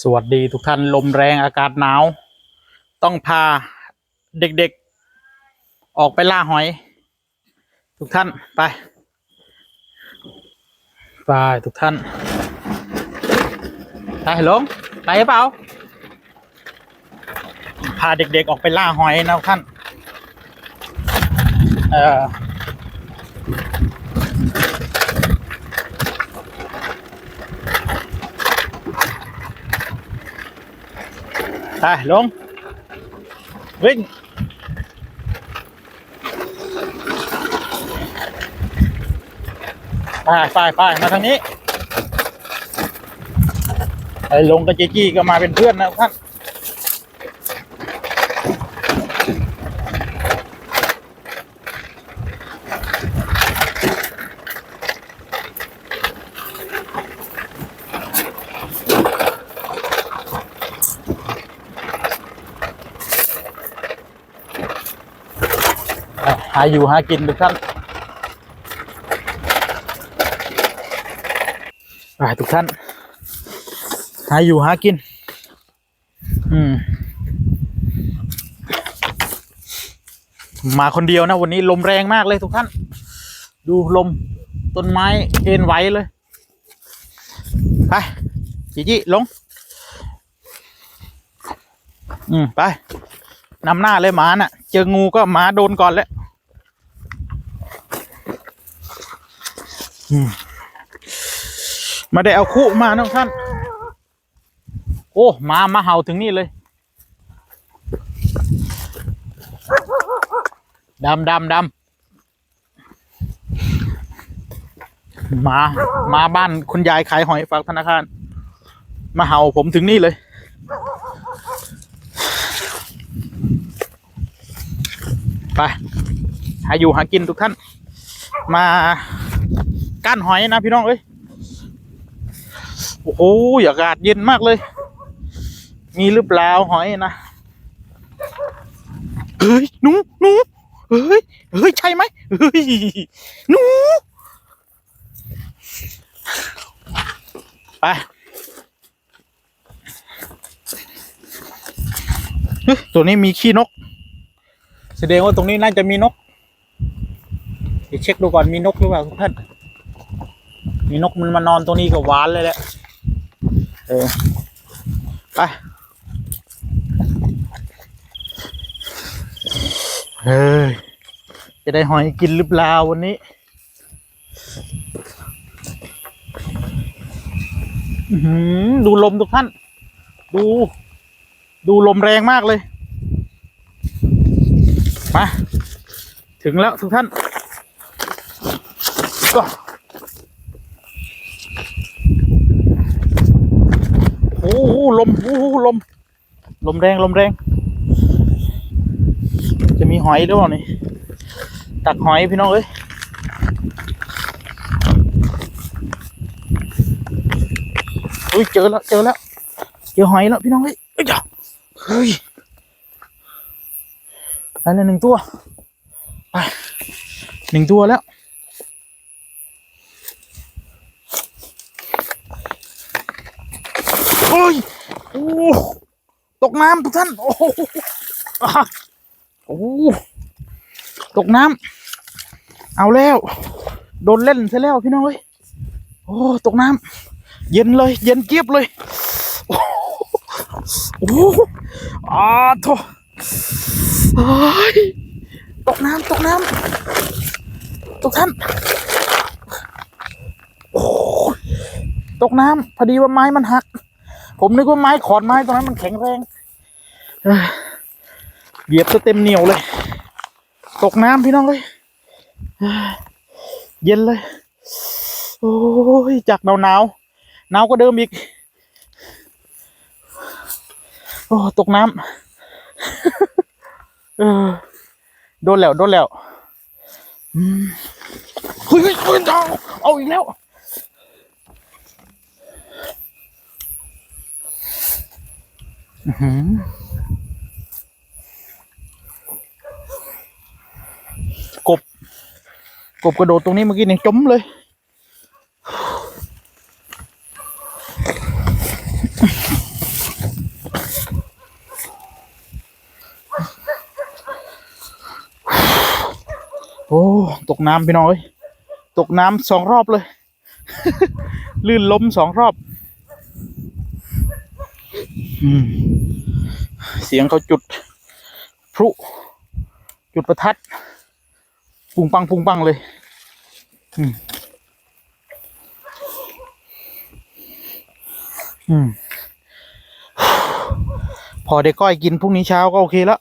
สวัสดีทุกท่านลมแรงอากาศหนาว ต้องพาเด็กๆ ออกไปล่าหอย ทุกท่านไป ไป ทุกท่านไปลงไปหรือเปล่า พาเด็กๆออกไปล่าหอยนะท่าน เออ ไปลง วิ่ง ไปไปไปมาทางนี้ไอ้ลงกับเจจี้ก็มาเป็นเพื่อนนะท่าน หาอยู่หากินทุกท่านไปทุกท่าน หาอยู่หากิน อืม มาคนเดียวนะ วันนี้ลมแรงมากเลยทุกท่าน ดูลมต้นไม้เอ็นไหวเลย ไปจีจีลง อืม ไป นำหน้าเลยหมาน่ะ เจองูก็หมาโดนก่อนแล้วมาได้เอาคู่มานะท่าน โอ้หมามาเห่าถึงนี่เลยดำดำดำหมาหมาบ้านคุณยายขายหอยฝากธนาคาร มาเห่าผมถึงนี่เลย ไปหาอยู่หากินทุกท่าน มาก้านหอยนะพี่น้องเอ้ยโอ้โหอากาศเย็นมากเลย มีหรือเปล่าหอยนะเฮ้ยหนูหนูเฮ้ยเฮ้ยใช่ไหมเฮ้ยหนูไปเฮ้ยตัวนี้มีขี้นก แสดงว่าตรงนี้น่าจะมีนกเดี๋ยวเช็คดูก่อนมีนกหรือเปล่าทุกท่านมีนกมันมานอนตรงนี้ก็หวานเลยแหละเออไปเฮ้ยจะได้หอยกินหรือเปล่าวันนี้หือดูลมทุกท่าน ดู ดูลมแรงมากเลย มา ถึงแล้วทุกท่านก็โอ้โหลมโอ้โหลม ลมแรงลมแรง จะมีหอยหรือเปล่านี่ตักหอยพี่น้องเอ้ยอุ้ยเจอแล้วเจอแล้วเจอหอยแล้วพี่น้องเอ้ยเฮ้ย ได้แล้วหนึ่งตัวไปหนึ่งตัวแล้วโอ้ยโอ้ตกน้ำทุกท่าน โอ้โหอะโอ้ตกน้ำเอาแล้ว โดนเล่นซะแล้วพี่น้อยโอ้ตกน้ำเย็นเลย เย็นเกียบเลย โอ้โหอาโถ โอ้ยตกน้ำตกน้ำตกท่านโอ้ยตกน้ำพอดีว่าไม้มันหัก ผมนึกว่าไม้ขอนไม้ตรงนั้นมันแข็งแรงเหยียบซะเต็มเหนียวเลย ตกน้ำพี่น้องเลยเย็นเลย โอ้ยจากหนาวหนาวหนาวก็เดิมอีก โอ้ตกน้ำ โดนแล้วโดนแล้วเฮ้ยเฮ้ยเอาเอาอีกแล้วอื้อหือกบ กบกระโดดตรงนี้เมื่อกี้เนี่ยจมเลยอ ตกน้ำพี่น้องเอ้ยตกน้ำสองรอบเลย ลื่นล้มสองรอบ อืม เสียงเขาจุดพลุจุดประทัด ปุงปังปุงปังเลย อืม อืม พอได้ก้อยกินพรุ่งนี้เช้าก็โอเคแล้ว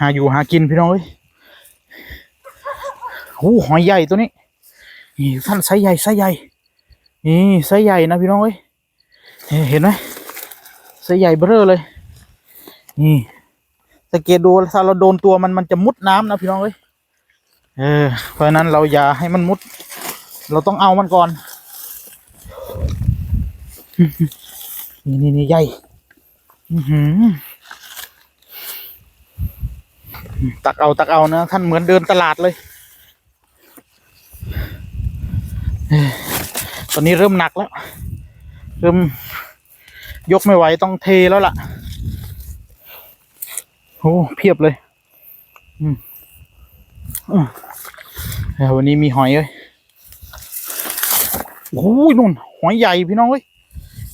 หาอยู่หากินพี่น้องเอ้ยโอ้หอยใหญ่ตัวนี้ นี่ท่านไซใหญ่ไซใหญ่ นี่ไซใหญ่นะพี่น้องเอ้ยเห็นไหมไซใหญ่เบ้อเลย นี่สังเกตดูถ้าเราโดนตัวมันมันจะมุดน้ำนะพี่น้องเอ้ยเออเพราะฉะนั้นเราอย่าให้มันมุด เราต้องเอามันก่อน นี่นี่นี่ใหญ่ อือหือ ตักเอาตักเอานะท่านเหมือนเดินตลาดเลย ตอนนี้เริ่มหนักแล้ว เริ่มยกไม่ไหวต้องเทแล้วล่ะโอ้เพียบเลยอืมวันนี้มีหอยเลยโอ้ยนู่นหอยใหญ่พี่น้องเอ้ย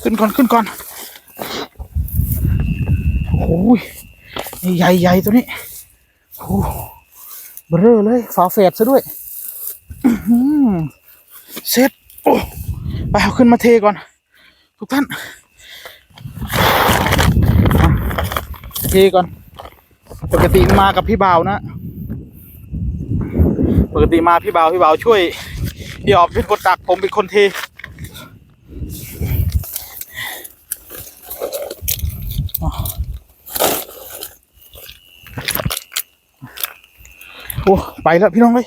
ขึ้นก่อนขึ้นก่อนโอ้ยใหญ่ใหญ่ตัวนี้ โอ้เบลอเลยฝาแฝดซะด้วยเสร็จโอ้ไปเอาขึ้นมาเทก่อน ทุกท่าน เทก่อน ปกติมากับพี่บ่าวนะ ปกติมาพี่บ่าวพี่บ่าวช่วย พี่ออบเป็นคนตักผมเป็นคนเท โอ้ไปแล้วพี่น้องเลย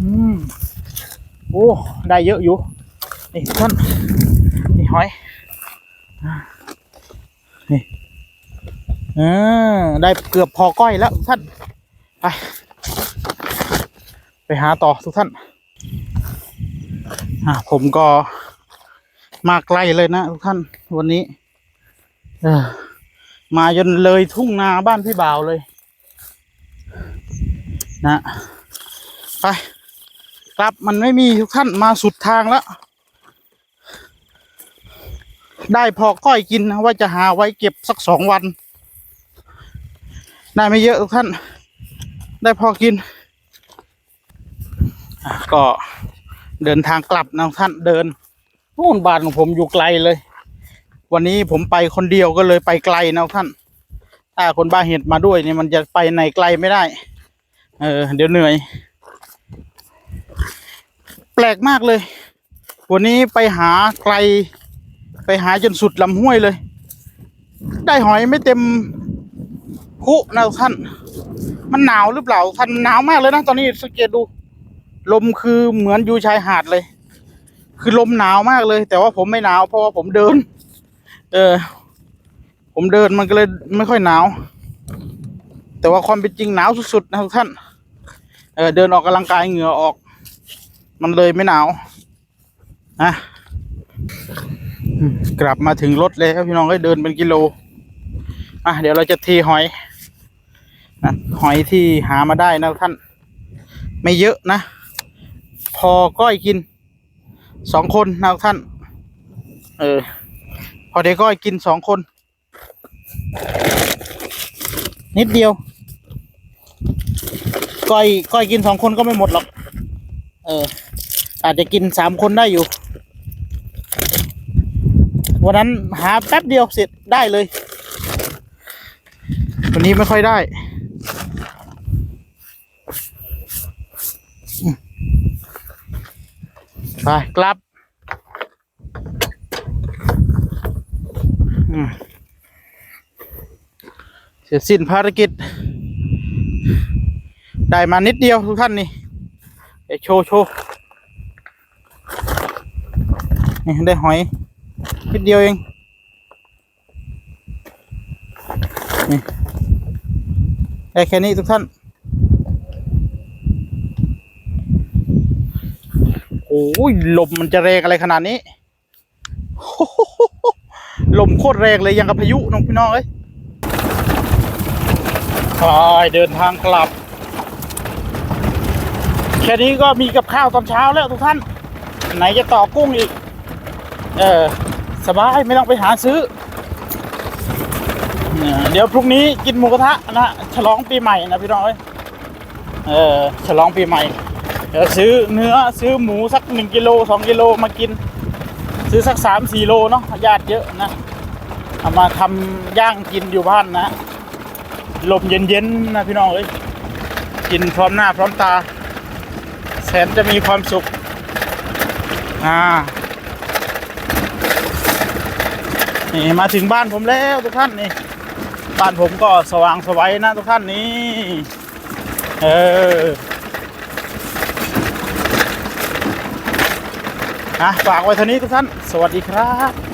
อืมโอ้ ได้เยอะอยู่ นี่ท่านนี่หอย นี่เออได้เกือบพอก้อยแล้วทุกท่าน ไป ไปหาต่อทุกท่าน อะผมก็มาไกลเลยนะทุกท่านวันนี้ เออ มาจนเลยทุ่งนาบ้านพี่บ่าวเลย นะไปกลับมันไม่มีทุกท่านมาสุดทางแล้ว ได้พอก้อยกินนะว่าจะหาไว้เก็บสักสองวัน ได้ไม่เยอะทุกท่าน ได้พอกิน ก็เดินทางกลับนะท่านเดินนู่นบ้านของผมอยู่ไกลเลย วันนี้ผมไปคนเดียวก็เลยไปไกลนะท่าน ถ้าคนบ้าเห็ดมาด้วยเนี่ยมันจะไปไหนไกลไม่ได้ เออ เดี๋ยวเหนื่อย แปลกมากเลย วันนี้ไปหาไกล ไปหาจนสุดลำห้วยเลย ได้หอยไม่เต็มคุนะท่าน มันหนาวหรือเปล่าท่านหนาวมากเลยนะตอนนี้สังเกตดู ลมคือเหมือนอยู่ชายหาดเลย คือลมหนาวมากเลย แต่ว่าผมไม่หนาวเพราะว่าผมเดิน เออ ผมเดินมันก็เลยไม่ค่อยหนาว แต่ว่าความเป็นจริงหนาวสุดๆนะทุกท่าน เออเดินออกกำลังกายเหงื่อออก มันเลยไม่หนาวนะกลับมาถึงรถแล้วพี่น้องก็เดินเป็นกิโล อะเดี๋ยวเราจะเทหอยนะหอยที่หามาได้นะท่าน ไม่เยอะนะ พอก้อยกินสองคนนะท่าน เออ อได้ก้อยกินสองคน นิดเดียว ก้อยก้อยกินสองคนก็ไม่หมดหรอก เออ อาจจะกินสามคนได้อยู่ วันนั้นหาแป๊บเดียวเสร็จได้เลย วันนี้ไม่ค่อยได้ไปกลับ อืม เสร็จสิ้นภารกิจ ได้มานิดเดียวทุกท่านนี่เดโชว์โชว์นี่ได้หอยนิดเดียวเองนี่ได้แค่นี้ทุกท่าน โอ้ยลมมันจะแรงอะไรขนาดนี้ ลมโคตรแรงเลยยังกับพายุน้องพี่น้องเอ้ยไปเดินทางกลับ แค่นี้ก็มีกับข้าวตอนเช้าแล้วทุกท่าน ไหนจะต่อกุ้งอีก เออ สบายไม่ต้องไปหาซื้อ เดี๋ยวพรุ่งนี้กินหมูกระทะนะฉลองปีใหม่นะพี่น้องเอ้ยเออฉลองปีใหม่เดี๋ยวซื้อเนื้อซื้อหมูสักหนึ่งกิโลสองกิโลมากิน ซื้อสักสามสี่โลเนาะญาติเยอะนะ เอามาทำย่างกินอยู่บ้านนะลมเย็นๆนะพี่น้องเอ้ยกินพร้อมหน้าพร้อมตา แสนจะมีความสุข อ่า นี่มาถึงบ้านผมแล้วทุกท่านนี่ บ้านผมก็สว่างสวัยนะทุกท่านนี่ เออ อะฝากไว้เท่านี้ทุกท่าน สวัสดีครับ